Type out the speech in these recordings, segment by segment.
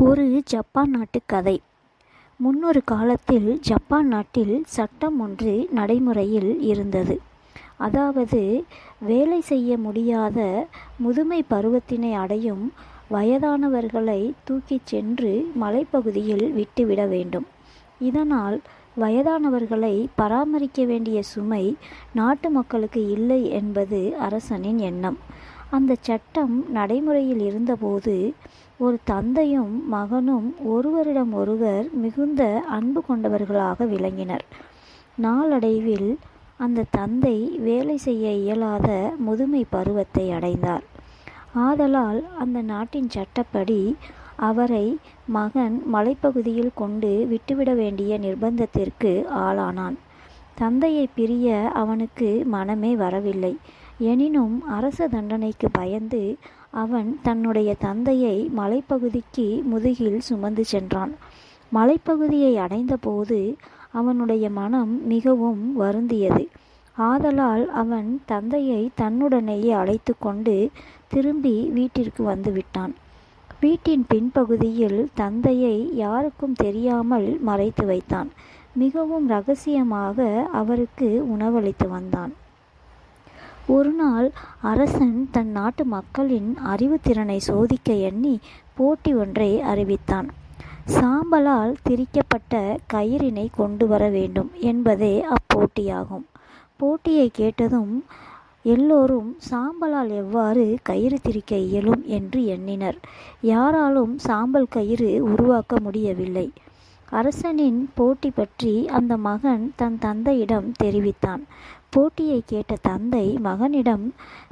ஒரு ஜப்பான் நாட்டு கதை. முன்னொரு காலத்தில் ஜப்பான் நாட்டில் சட்டம் ஒன்று நடைமுறையில் இருந்தது. அதாவது வேலை செய்ய முடியாத முதுமை பருவத்தினை அடையும் வயதானவர்களை தூக்கிச் சென்று மலைப்பகுதியில் விட்டுவிட வேண்டும். இதனால் வயதானவர்களை பராமரிக்க வேண்டிய சுமை நாட்டு மக்களுக்கு இல்லை என்பது அரசனின் எண்ணம். அந்த சட்டம் நடைமுறையில் இருந்தபோது ஒரு தந்தையும் மகனும் ஒருவரிடம் ஒருவர் மிகுந்த அன்பு கொண்டவர்களாக விளங்கினர். நாளடைவில் அந்த தந்தை வேலை செய்ய இயலாத முதுமை பருவத்தை அடைந்தார். ஆதலால் அந்த நாட்டின் சட்டப்படி அவரை மகன் மலைப்பகுதியில் கொண்டு விட்டுவிட வேண்டிய நிர்பந்தத்திற்கு ஆளானான். தந்தையை பிரிய அவனுக்கு மனமே வரவில்லை. எனினும் அரச தண்டனைக்கு பயந்து அவன் தன்னுடைய தந்தையை மலைப்பகுதிக்கு முதுகில் சுமந்து சென்றான். மலைப்பகுதியை அடைந்தபோது அவனுடைய மனம் மிகவும் வருந்தியது. ஆதலால் அவன் தந்தையை தன்னுடனேயே அழைத்து கொண்டு திரும்பி வீட்டிற்கு வந்துவிட்டான் வீட்டின் பின்பகுதியில் தந்தையை யாருக்கும் தெரியாமல் மறைத்து வைத்தான். மிகவும் ரகசியமாக அவருக்கு உணவளித்து வந்தான். ஒரு நாள் அரசன் தன் நாட்டு மக்களின் அறிவுத்திறனை சோதிக்க எண்ணி போட்டி ஒன்றை அறிவித்தான். சாம்பலால் திரிக்கப்பட்ட கயிறினை கொண்டு வர வேண்டும் என்பதே அப்போட்டியாகும். போட்டியை கேட்டதும் எல்லோரும் சாம்பலால் எவ்வாறு கயிறு திரிக்க இயலும் என்று எண்ணினர். யாராலும் சாம்பல் கயிறு உருவாக்க முடியவில்லை. அரசனின் போட்டி பற்றி அந்த மகன் தன் தந்தையிடம் தெரிவித்தான். போட்டியை கேட்ட தந்தை மகனிடம்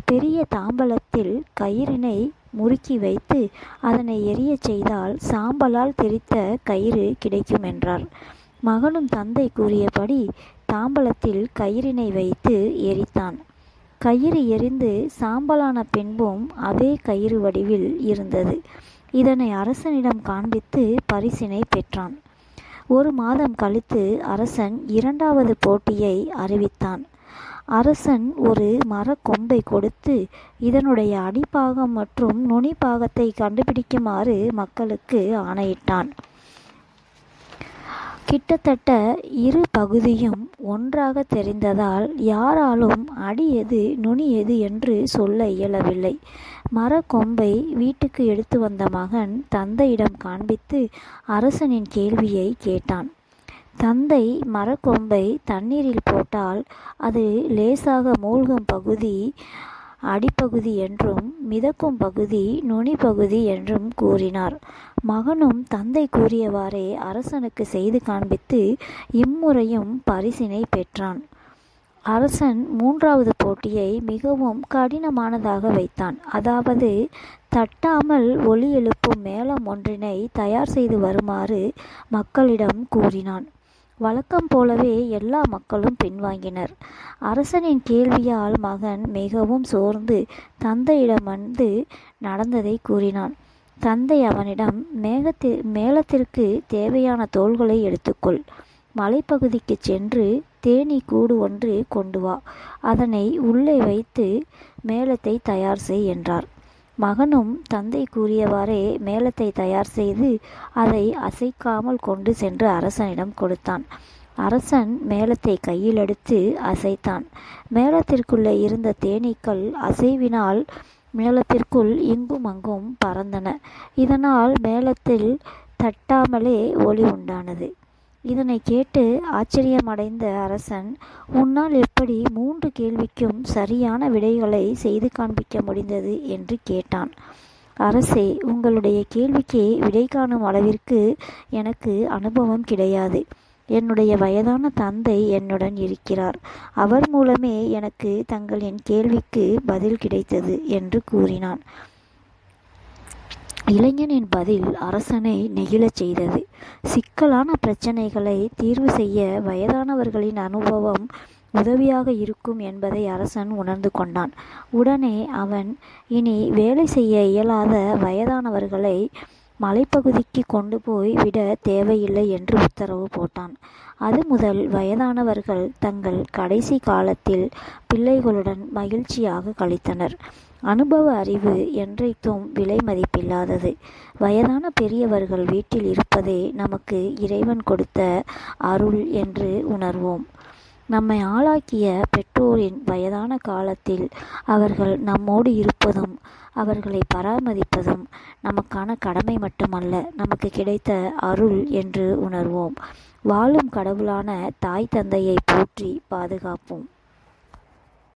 பெரிய தாம்பலத்தில் கயிறினை முறுக்கி வைத்து அதனை எரியச் செய்தால் சாம்பலால் தெரித்த கயிறு கிடைக்கும் என்றார். மகனும் தந்தை கூறியபடி தாம்பலத்தில் கயிறினை வைத்து எரித்தான். கயிறு எரிந்து சாம்பலான பின்பும் அதே கயிறு வடிவில் இருந்தது. இதனை அரசனிடம் காண்பித்து பரிசினை பெற்றான். ஒரு மாதம் கழித்து அரசன் இரண்டாவது போட்டியை அறிவித்தான். அரசன் ஒரு மரக்கொம்பை கொடுத்து இதனுடைய அடிப்பாகம் மற்றும் நுனிப்பாகத்தை கண்டுபிடிக்குமாறு மக்களுக்கு ஆணையிட்டான். கிட்டத்தட்ட இரு பகுதியும் ஒன்றாக தெரிந்ததால் யாராலும் அடி எது நுனி எது என்று சொல்ல இயலவில்லை. மரக்கொம்பை வீட்டுக்கு எடுத்து வந்த மகன் தந்தையிடம் காண்பித்து அரசனின் கேள்வியை கேட்டான். தந்தை மரக்கொம்பை தண்ணீரில் போட்டால் அது லேசாக மூழ்கும் பகுதி அடிப்பகுதி என்றும் மிதக்கும் பகுதி நுனிப்பகுதி என்றும் கூறினார். மகனும் தந்தை கூறியவாறே அரசனுக்கு செய்து காண்பித்து இம்முறையும் பரிசினை பெற்றான். அரசன் மூன்றாவது போட்டியை மிகவும் கடினமானதாக வைத்தான். அதாவது தட்டாமல் ஒலி எழுப்பும் மேளம் ஒன்றினை தயார் செய்து வருமாறு மக்களிடம் கூறினான். வழக்கம் போலவே எல்லா மக்களும் பின்வாங்கினர். அரசனின் கேள்வியால் மகன் மிகவும் சோர்ந்து தந்தையிடம் வந்து நடந்ததை கூறினான். தந்தை அவனிடம் மேகத்தி மேளத்திற்கு தேவையான தோள்களை எடுத்துக்கொள். மலைப்பகுதிக்கு சென்று தேனீ கூடு ஒன்று கொண்டு வா. அதனை உள்ளே வைத்து மேளத்தை தயார் செய் என்றார். மகனும் தந்தை கூறியவாறே மேளத்தை தயார் செய்து அதை அசைக்காமல் கொண்டு சென்று அரசனிடம் கொடுத்தான். அரசன் மேளத்தை கையில் எடுத்து அசைத்தான். மேளத்திற்குள்ளே இருந்த தேனீக்கள் அசைவினால் மேளத்திற்குள் இங்கும் அங்கும் பறந்தன. இதனால் மேளத்தில் தட்டாமலே ஒளி உண்டானது. இதனை கேட்டு ஆச்சரியமடைந்த அரசன் உன்னால் எப்படி மூன்று கேள்விக்கும் சரியான விடைகளை செய்து காண்பிக்க முடிந்தது? என்று கேட்டான். அரசே உங்களுடைய கேள்விக்கு விடை காணும் அளவிற்கு எனக்கு அனுபவம் கிடையாது. என்னுடைய வயதான தந்தை என்னுடன் இருக்கிறார். அவர் மூலமே எனக்கு தங்களின் கேள்விக்கு பதில் கிடைத்தது என்று கூறினான். இளைஞனின் பதில் அரசனை நெகிழச் செய்தது. சிக்கலான பிரச்சனைகளை தீர்வு செய்ய வயதானவர்களின் அனுபவம் உதவியாக இருக்கும் என்பதை அரசன் உணர்ந்து கொண்டான். உடனே அவன் இனி வேலை செய்ய இயலாத வயதானவர்களை மலைப்பகுதிக்கு கொண்டு போய் விட தேவையில்லை என்று உத்தரவு போட்டான். அது முதல் வயதானவர்கள் தங்கள் கடைசி காலத்தில் பிள்ளைகளுடன் மகிழ்ச்சியாக கழித்தனர். அனுபவ அறிவு என்றைக்கும் விலை மதிப்பில்லாதது. வயதான பெரியவர்கள் வீட்டில் இருப்பதே நமக்கு இறைவன் கொடுத்த அருள் என்று உணர்வோம். நம்மை ஆளாக்கிய பெற்றோரின் வயதான காலத்தில் அவர்கள் நம்மோடு இருப்பதும் அவர்களை பராமரிப்பதும் நமக்கான கடமை மட்டுமல்ல நமக்கு கிடைத்த அருள் என்று உணர்வோம். வாழும் கடவுளான தாய் தந்தையை போற்றி பாதுகாப்போம்.